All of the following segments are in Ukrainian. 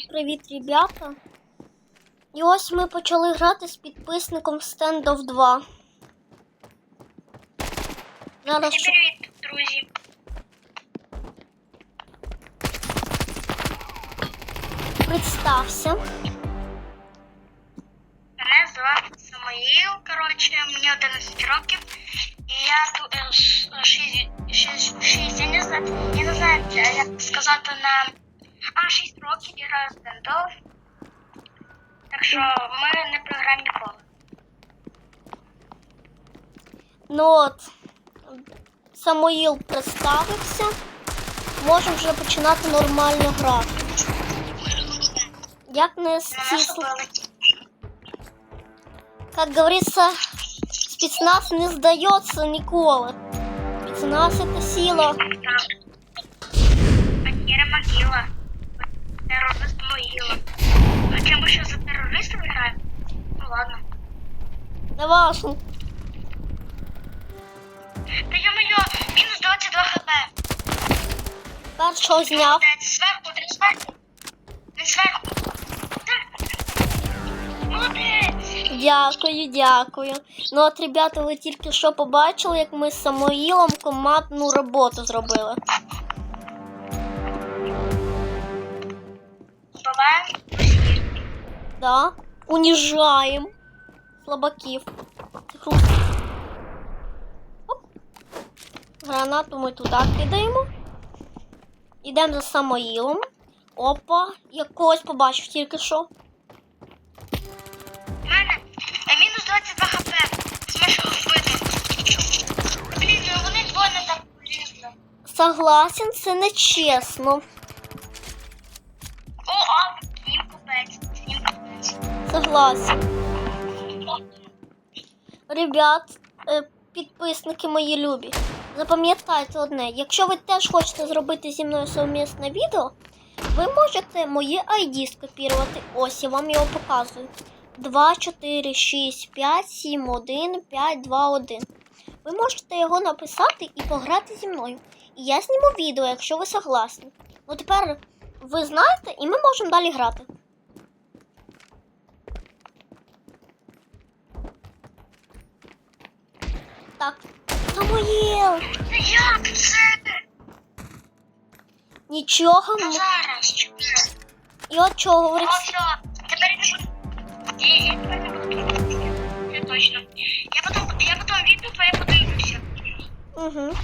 Привіт, ребята. І ось ми почали грати з підписником Standoff 2. Зараз привіт, друзі. представся. Мене звати Самоїл. Коротше, мені 11 років. І я тут е, ш- шість, шість, шість, я не знаю, я не знаю, е, як сказати на. А, 6 років я граю в стендов. Так що ми не програємо ніколи. Ну от, Самоїл представився. Можемо вже починати нормально грати. Як не На нашу стісло. великі. Как говорится, спецназ не сдается николи. Спецназ это сила. Так. Атіра могила. Хоча ми що за терористів граємо? Ну ладно. Не важно. Та йо-моє, мінус 22 хп. Першого зняв. Зверху, ти зверху. Він зверху. Молодець. Дякую, дякую. Ну от, ребята, ви тільки що побачили, як ми з Самоїлом командну роботу зробили. Усі. Да? Уніжаємо слабаків. Оп. Гранату ми туди кидаємо. Ідемо за Самоїлом. Опа, я когось побачив тільки що. У мене мінус 22 хп. Зможу вбити. Блін, ну вони двоє не так полізли. Согласен, це не чесно. Согласен. Ребят, е, підписники мої любі, запам'ятайте одне, якщо ви теж хочете зробити зі мною совмісне відео, ви можете моє ID скопірувати. Ось я вам його показую. 2, 4, 6, 5, 7, 1, 5, 2, 1. Ви можете його написати і пограти зі мною. І я зніму відео, якщо ви согласні. Ну тепер ви знаєте, і ми можемо далі грати. Так, Самуїл! Як це? Нічого. Ну м- зараз. І от чого О, говорить. все. Тепер я не. Я, точно. Я потім, я потім відео твоє подивлюся. Угу.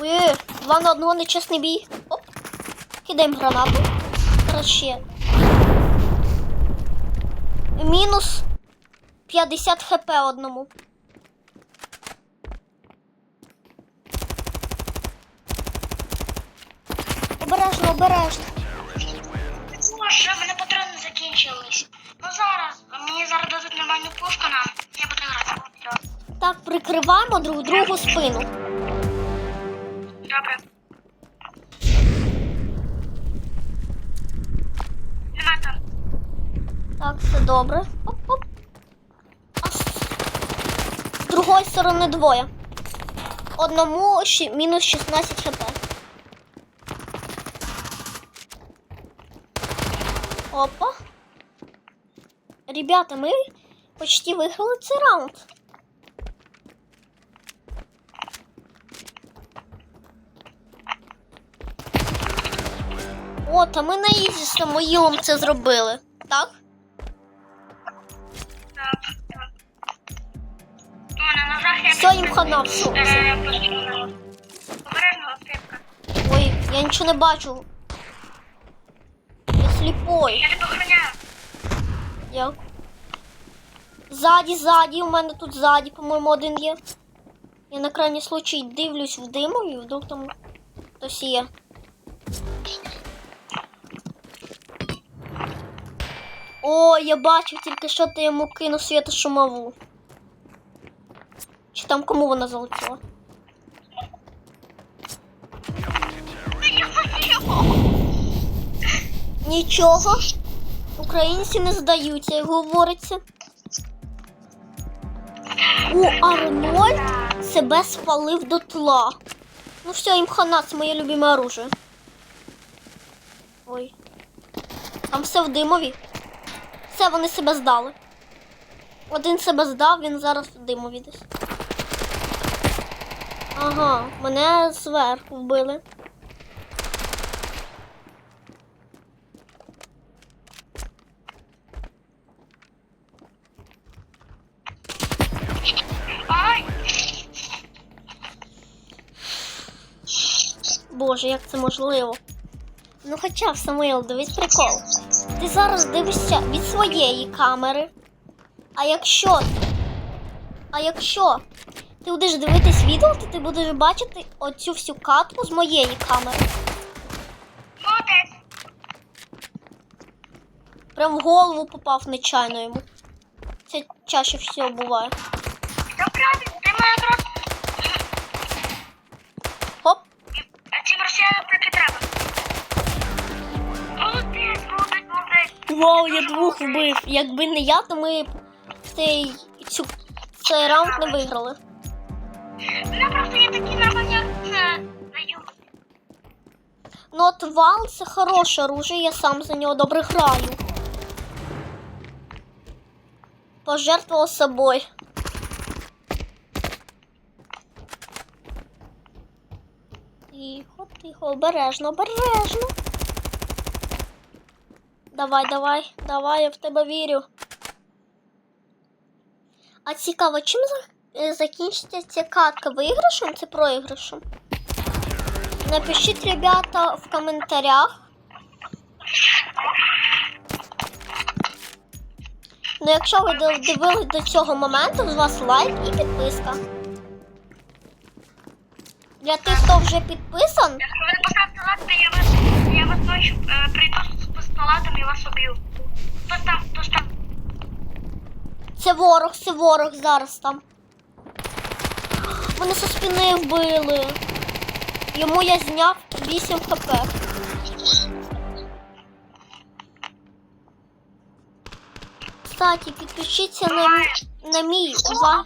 Ой, два на одного нечесний бій. Оп. Кидаємо гранату. Зараз ще. Мінус 50 хп одному. Обережно, обережно. Боже, в мене патрони закінчились. Ну зараз, мені зараз дадуть нормальну пушку нам. Я буду грати. Так, прикриваємо друг другу спину. Добре. Нема там. Так, все добре. Оп-оп. З другої сторони двоє. Одному мінус 16 хп. Опа. Ребята, ми почти виграли цей раунд. О, та ми на ізі з Самоїлом це зробили. Так, Все, хана, все. Е. Обережно, скрипка. Ой, я нічого не бачу. Я сліпой. Я тебе охороняю. Я. Ззаді, ззаді, у мене тут ззаді, по-моєму, один є. Я на крайній случай дивлюсь в диму і вдруг там хтось є. О, я бачив тільки що ти йому кинув світошумову. Там кому вона залетіла? Нічого. Українці не здаються, як говориться. У Арнольд себе спалив дотла. Ну все, їм хана, це моє любиме оружие. Ой. Там все в димові. Все, вони себе здали. Один себе здав, він зараз в димові десь. Ага, мене зверху вбили. Боже, як це можливо? Ну хоча Самуїл, дивись прикол. Ти зараз дивишся від своєї камери. А якщо. А якщо ти будеш дивитись відео, то ти будеш бачити оцю всю катку з моєї камери. Молодець! Прям в голову попав нечайно йому. Це чаще всього буває. Все правильно, ти мене якраз Хоп! цим росіянам так і треба. Молодець, молодець, молодець. Вау, я двох вбив. Якби не я, то ми цей, цю, цей раунд не виграли. У мене просто є такі як це даю. Ну от вал це хороше оружие, я сам за нього добре граю. Пожертвував собою. Тихо, тихо, обережно, обережно. Давай, давай, давай, я в тебе вірю. А цікаво, чим за- закінчиться ця катка? Виграшем чи проіграшем? Напишіть, ребята, в коментарях. Ну, якщо ви дивились до цього моменту, з вас лайк і підписка. Для тих, хто вже підписан, Якщо ви поставите лайк, то я вас, я вас ночью е, прийду з пістолетом і вас уб'ю. Хтось там, хтось там. це ворог, це ворог зараз там. Вони со спини вбили. Йому я зняв 8 хп. Кстати, підпишіться на, на мій ва-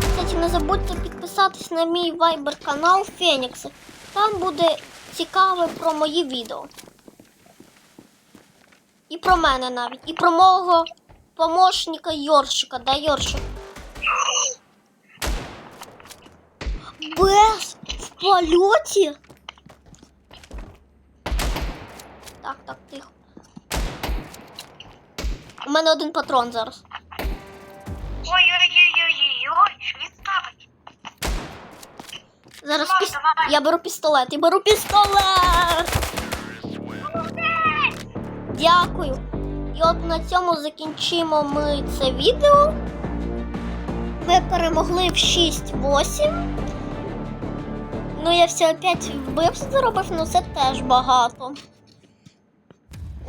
Кстати, не забудьте підписатись на мій вайбер канал Фенікс. Там буде цікаве про мої відео. І про мене навіть. І про мого помощника Йоршика. Да, Йоршик? Без в польоті? Так, так, тихо. У мене один патрон зараз. Ой-ой-ой-ой-ой, що він ставить? Зараз Давай, піс... давай. я беру пістолет. Я беру пістолет. Дякую. І от на цьому закінчимо ми це відео. Ми перемогли в 6-8. Ну, я все опять вбивств зробив, ну це теж багато.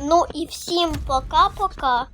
Ну і всім пока-пока.